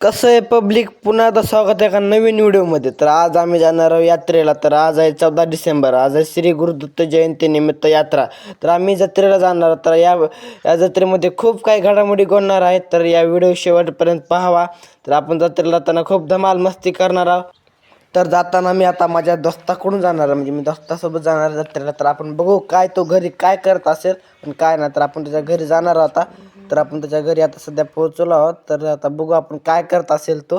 कसं आहे पब्लिक पुन्हा एकदा स्वागत आहे एका नवीन व्हिडिओमध्ये. तर आज आम्ही जाणार आहोत यात्रेला. तर आज आहे चौदा डिसेंबर. आज आहे श्री गुरुदत्त जयंतीनिमित्त यात्रा. तर आम्ही जत्रेला जाणार आहोत. तर या या जत्रेमध्ये खूप काही घडामोडी घडणार आहेत. तर या व्हिडिओ शेवटपर्यंत पाहावा. तर आपण जत्रेला जाताना खूप धमाल मस्ती करणार आहोत. तर जाताना मी आता माझ्या दोस्ताकडून जाणार आहे. म्हणजे मी दोस्तासोबत जाणार आहे जत्रेला. तर आपण बघू काय तो घरी काय करत असेल. आणि काय नाही तर आपण त्याच्या घरी जाणार आहोत आता. तर आपण त्याच्या घरी आता सध्या पोहोचलो आहोत. तर आता बघू आपण काय करत असेल तो.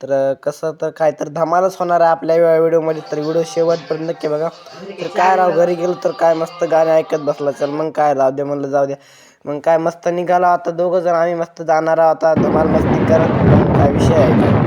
तर कसं तर काय तर धमालच होणार आहे आपल्या व्हिडिओमध्ये. तर व्हिडिओ शेवटपर्यंत नक्की बघा. तर काय राव घरी गेलो तर काय मस्त गाणे ऐकत बसला. चल मग काय राहू दे म्हणलं जाऊ द्या मग काय मस्त निघाला आता दोघं जण. आम्ही मस्त जाणार आहोत आता. धमाल मस्ती करत. काय विषय आहे?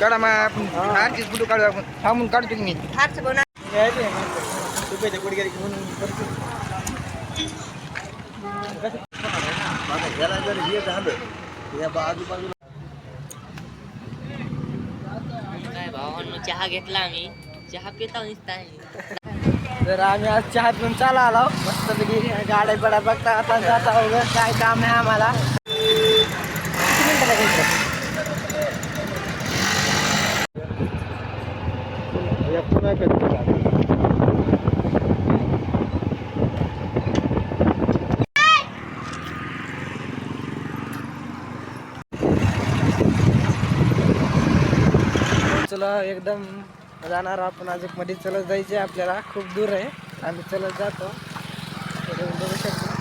काढा मग आपण आणखीच फोटो काढू आपण. थांबून काढतो की मी काय भावांनो चहा घेतला आम्ही. चहा पिता नुसता तर आम्ही आज चहा पिऊन चाला आलो. मस्तपैकी गाड्या बिड्या बघता आता जाता वगैरे काय काम आहे आम्हाला. चला एकदम जाणार आपण. अजून मध्ये चलत जायचे आपल्याला. खूप दूर आहे. आम्ही चलत जातो. बघू शकतो.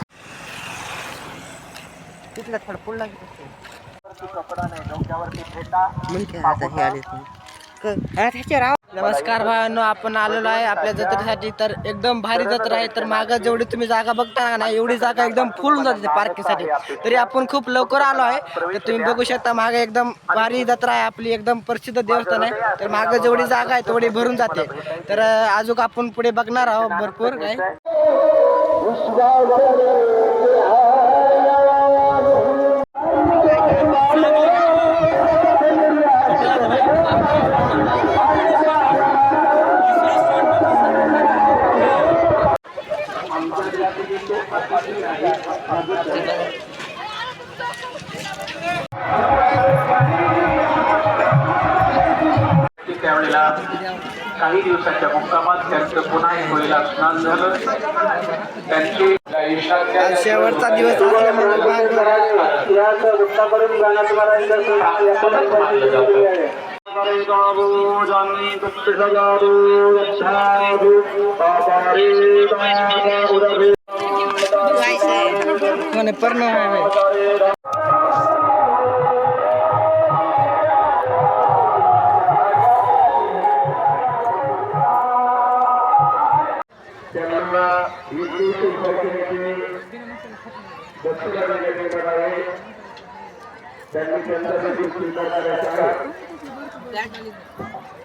तिथला थडपुड लागत नमस्कार भावांनो आपण आलेलो आहे आपल्या जत्रेसाठी. तर एकदम भारी जत्रा आहे तर मागं जेवढी तुम्ही जागा बघता ना एवढी जागा एकदम फुल होऊन जाते पार्किंगसाठी तरी आपण खूप लवकर आलो आहे. तर तुम्ही बघू शकता मागे एकदम भारी जत्रा आहे आपली एकदम प्रसिद्ध देवस्थान आहे. तर मागं जेवढी जागा आहे तेवढी भरून जाते. तर अजून आपण पुढे बघणार आहोत भरपूर काय त्यावेळेला काही दिवसाच्या मुक्कामात त्यांचं पुन्हा होळीला स्नान झालं. त्यांची शेवटचा दिवस मागं मानलं जातं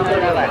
ধন্যবাদ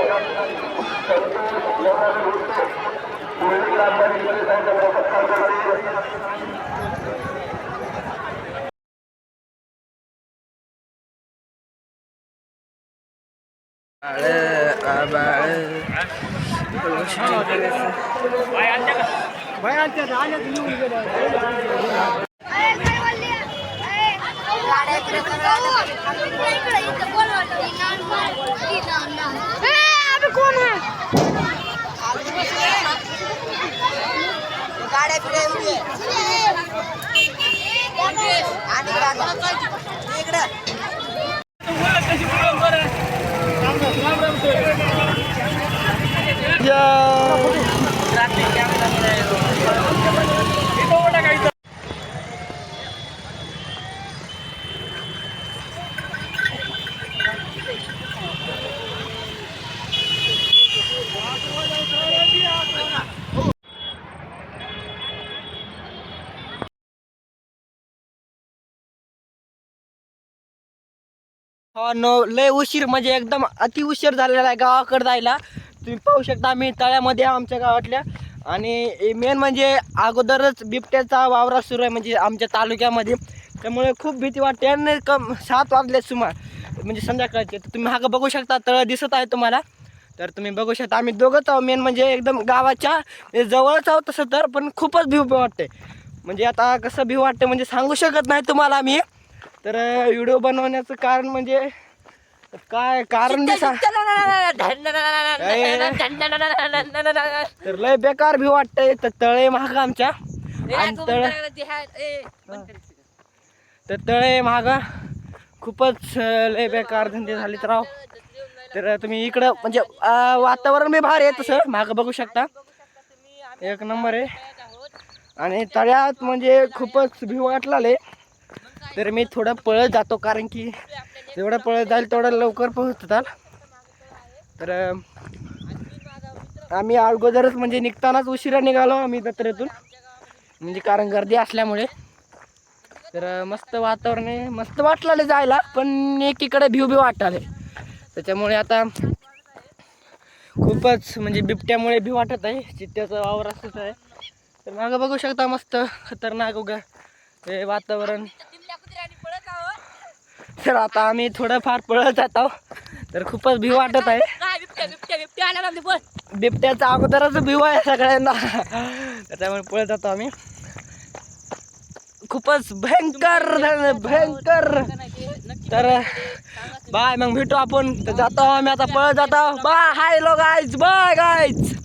गाड्या फिड्या एवढी इकडं हो नो लय उशीर म्हणजे एकदम अति उशीर झालेला आहे गावाकडे जायला. तुम्ही पाहू शकता आम्ही तळ्यामध्ये आमच्या गावातल्या. आणि मेन म्हणजे अगोदरच बिबट्याचा वावरा सुरू आहे म्हणजे आमच्या तालुक्यामध्ये. त्यामुळे खूप भीती वाटते. आणि कम सात वाजले सुमार. म्हणजे संध्याकाळचे. तर तुम्ही हा बघू शकता तळ दिसत आहे तुम्हाला. तर तुम्ही बघू शकता आम्ही दोघंच आहोत. मेन म्हणजे एकदम गावाच्या जवळच आहोत तसं तर पण खूपच भीव वाटते. म्हणजे आता कसं भीव वाटते म्हणजे सांगू शकत नाही तुम्हाला आम्ही. तर व्हिडिओ बनवण्याचं कारण म्हणजे काय कारण बी सांग तर लय बेकार भी वाटतंय तर तळे महाग आमच्या आणि तळ तर तळे महाग खूपच लय बेकार धंदे झाले तर राव तर तुम्ही इकडं म्हणजे वातावरण बी भारी आहे तसं मागं बघू शकता एक नंबर आहे आणि तळ्यात म्हणजे खूपच भी वाटलाले तर मी थोडं पळत जातो कारण की जेवढं पळत जाईल तेवढं लवकर पोहोचताल तर आम्ही अगोदरच म्हणजे निघतानाच उशिरा निघालो आम्ही जत्रेतून. म्हणजे कारण गर्दी असल्यामुळे. तर मस्त वातावरण आहे. मस्त वाटलं जायला पण एकीकडे भिव भिव वाटाले त्याच्यामुळे आता खूपच म्हणजे बिबट्यामुळे भी वाटत आहे. चित्त्याचं वावर असंच आहे. तर मागं बघू शकता मस्त खतरनाक उगा हे वातावरण. तर आता आम्ही थोडंफार पळत जात. आहोत तर खूपच भी वाटत आहे. बिबट्याचा अगोदरच भिव आहे सगळ्यांना. त्याच्यामुळे पळत जातो आम्ही. खूपच भयंकर भयंकर. तर बाय मग भेटू आपण. तर जातो आम्ही आता पळत जातो. बाय हाय लो गायज बाय गायच